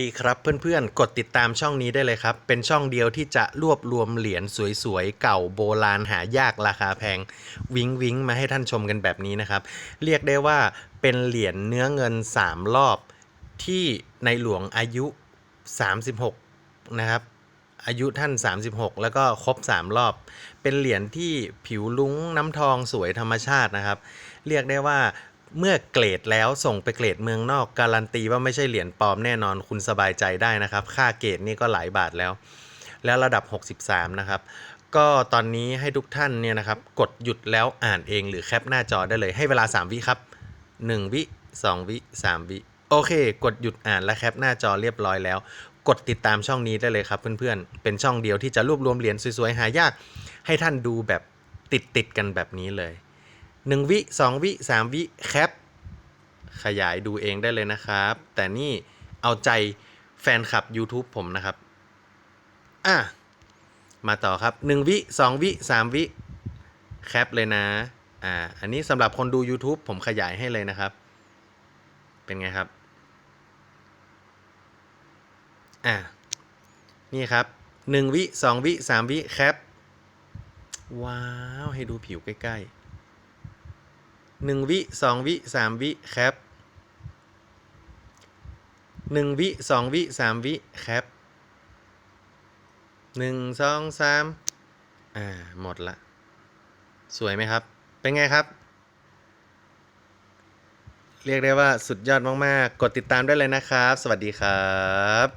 ดีครับเพื่อนๆ กดติดตามช่องนี้ได้เลยครับ เป็นช่องเดียวที่จะรวบรวมเหรียญสวยๆ เก่าโบราณหายากราคาแพง วิงวิงมาให้ท่านชมกันแบบนี้นะครับ เรียกได้ว่าเป็นเหรียญเนื้อเงิน 3 รอบที่ในหลวงอายุ 36 นะครับ อายุท่าน 36 แล้วก็ครบ 3 รอบ เป็นเหรียญที่ผิวลุ้งน้ำทองสวยธรรมชาตินะครับ เรียกได้ว่า เมื่อเกรดแล้วส่งไปเกรดเมืองนอก การันตีว่าไม่ใช่เหรียญปลอมแน่นอนคุณสบายใจได้นะครับ ค่าเกรดนี่ก็หลายบาทแล้ว แล้วระดับ 63 นะครับ ก็ตอนนี้ให้ทุกท่านเนี่ยนะครับกดหยุดแล้วอ่านเองหรือแคปหน้าจอได้เลยให้เวลา 3 วิครับ 1 วิ 2 วิ 3 วิโอเค กดหยุดอ่านและแคปหน้าจอเรียบร้อยแล้ว กดติดตามช่องนี้ได้เลยครับเพื่อนๆ เป็นช่องเดียวที่จะรวบรวมเหรียญสวยๆ หายาก ให้ท่านดูแบบติดๆกันแบบนี้เลย 1 วิ 2 วิ 3 วิแคปขยายดูเองได้เลยนะครับ แต่นี่เอาใจแฟนคลับ YouTube ผมนะครับ อะ มาต่อครับ 1 วิ 2 วิ 3 วิแคปเลยนะ อ่า อันนี้สำหรับคนดู YouTube ผมขยายให้เลยนะครับ เป็นไงครับ อะนี่ครับ 1 วิ 2 วิ 3 วิแคป ว้าว ให้ดูผิวใกล้ ๆ หนึ่งวิสองวิสามวิแคปหนึ่งวิสองวิสามวิแคปหนึ่งสองสามอ่า หมดละ สวยไหมครับ เป็นไงครับ เรียกได้ว่าสุดยอดมาก ๆ กดติดตามได้เลยนะครับ สวัสดีครับ